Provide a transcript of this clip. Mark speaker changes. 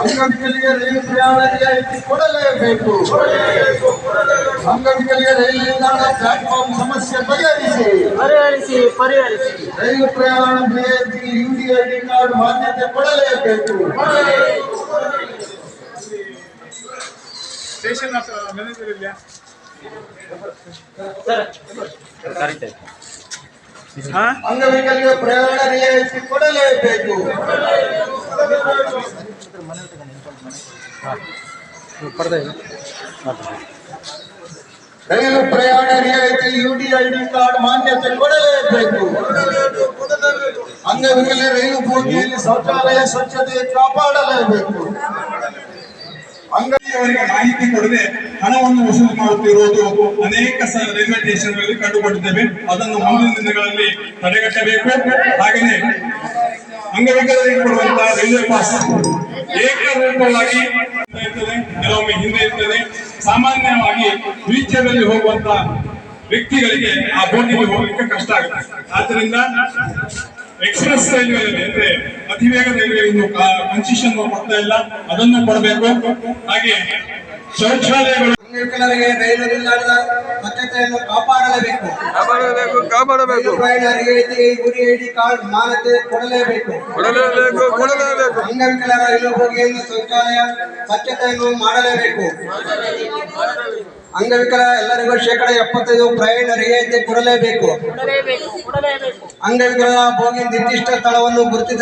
Speaker 1: ಅಂಗವಿಕಲಿಗೆ ರೈಲು ಪ್ರಯಾಣ ರಿಯಾಯಿತಿ ಕೊಡಲೇಬೇಕು ಅಂಗವಿಕಲಿಗೆ ರೈಲು ನಿಲ್ದಾಣ ಪ್ಲಾಟ್ಫಾರ್ಮ್ ಸಮಸ್ಯೆ ಬಗೆಹರಿಸಿ.
Speaker 2: ಪರಿಹರಿಸಿ ಪರಿಹರಿಸಿ.
Speaker 1: ರೈಲು ಪ್ರಯಾಣ ರಿಯಾಯಿತಿಗೆ ಯುಡಿಐಡಿ ಕಾರ್ಡ್ ಮಾನ್ಯತೆ ಕೊಡಲೇಬೇಕು
Speaker 3: ಸ್ಟೇಷನ್ ಮ್ಯಾನೇಜರ್ ಇಲ್ಲ ಹಾ
Speaker 1: ಅಂಗವಿಕಲಿಗೆ ಪ್ರಯಾಣ ರಿಯಾಯಿತಿ ಕೊಡಲೇಬೇಕು ರೈಲು ಪ್ರಯಾಣ ರಿಯಾಯಿತಿ ಯುಡಿಐಡಿ ಕಾರ್ಡ್ ಮಾನ್ಯತೆ ಕೊಡಲೇಬೇಕು ಅಂಗವಿಕಲ ರೈಲು ಬೋಗಿಯಲ್ಲಿ ಶೌಚಾಲಯ ಸ್ವಚ್ಛತೆ ಕಾಪಾಡಲೇಬೇಕು ಅಂಗ
Speaker 3: ಅವರಿಗೆ ಮಾಹಿತಿ ಕೊಡದೆ ಹಣವನ್ನು ವಸೂಲಿ ಮಾಡುತ್ತಿರುವುದು ಅನೇಕ ರೈಲ್ವೆ ರೈಲ್ವೆ ಸ್ಟೇಷನ್ಗಳಲ್ಲಿ ಕಂಡುಕೊಂಡಿದ್ದೇವೆ. ಅದನ್ನು ಮುಂದಿನ ದಿನಗಳಲ್ಲಿ ತಡೆಗಟ್ಟಬೇಕು. ಹಾಗೆಯೇ ಅಂಗವಿಕಲರಿಗೆ ಕೊಡುವಂತಹ ರೈಲ್ವೆ ಪಾಸ್ ಏಕರೂಪವಾಗಿ ಕೆಲವೊಮ್ಮೆ ಹಿಂದೆ ಇರ್ತದೆ. ಸಾಮಾನ್ಯವಾಗಿ ವೀಲ್ಚೇರಲ್ಲಿ ಹೋಗುವಂತ ವ್ಯಕ್ತಿಗಳಿಗೆ ಆ ಬೋಟಿಗೆ ಹೋಗ್ಲಿಕ್ಕೆ ಕಷ್ಟ ಆಗುತ್ತೆ. ಆದ್ದರಿಂದ ಎಕ್ಸ್ಪ್ರೆಸ್ ರೈಲ್ವೆ ಅಂದ್ರೆ ಅತಿ ವೇಗ ರೈಲ್ವೆ ಇನ್ನು ಕನ್ಸಿಷನ್ ಕೊಡ್ತಾ ಇಲ್ಲ. ಅದನ್ನು ಕೊಡಬೇಕು. ಹಾಗೆ ಶೌಚಾಲಯಗಳು
Speaker 1: ಅಂಗವಿಕಲರಿಗೆ ರೈಲು ನಿಲ್ದಾಣದ ಸ್ವಚ್ಛತೆಯನ್ನು ಕಾಪಾಡಲೇಬೇಕು.
Speaker 4: ಕಾಪಾಡಬೇಕು ಕಾಪಾಡಬೇಕು.
Speaker 1: ರಿಯಾಯಿತಿ ಯುಡಿಐಡಿ ಕಾರ್ಡ್ ಮಾನ್ಯತೆ ಕೊಡಲೇಬೇಕು.
Speaker 4: ಕೊಡಲೇಬೇಕು ಕೊಡಲೇಬೇಕು.
Speaker 1: ಅಂಗವಿಕಲರ ರೈಲು ಬೋಗಿಯಲ್ಲಿ ಶೌಚಾಲಯ ಸ್ವಚ್ಛತೆಯನ್ನು ಮಾಡಲೇಬೇಕು. ಅಂಗವಿಕಲ ಎಲ್ಲರಿಗೂ ಶೇಕಡ ಎಪ್ಪತ್ತೈದು ಪ್ರಯಾಣ ರಿಯಾಯಿತಿ ಕೊಡಲೇಬೇಕು.
Speaker 2: ಅಂಗವಿಕಲ ಕೊಡಲೇಬೇಕು.
Speaker 1: ಅಂಗವಿಕಲರ ಬೋಗಿ ನಿರ್ದಿಷ್ಟ ಸ್ಥಳವನ್ನು ಗುರುತಿಸ